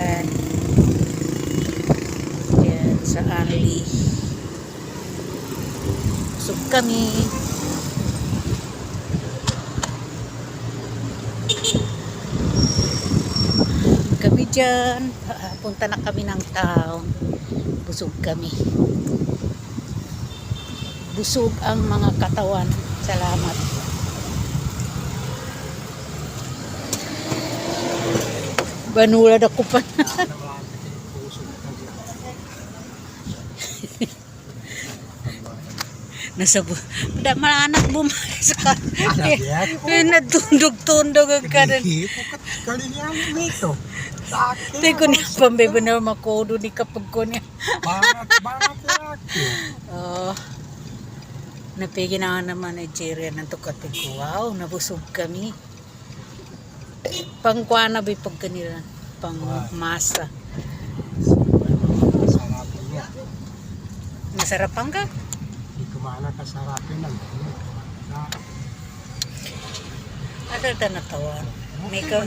Yan. Yan, sa Ali. Busog kami. Kami dyan. Punta na kami ng town. Busog kami. Busog ang mga katawan. Salamat. Banulad ako pa. Nasa bu... Da malanak bumalik sa kan. Eh, natundog-tundog ang kanan. Kalinya nito. Tay ko niya pambebe na makodo ni kapag ko niya. Oh. Napigi na naman Nigeria ng tukati ko. Wow, nabusog kami. Pangkuana ba pag kanila? Pang masa. Masarap ang ka? Hindi ko maala kasarapin lang. Ada ta natawan. May ka.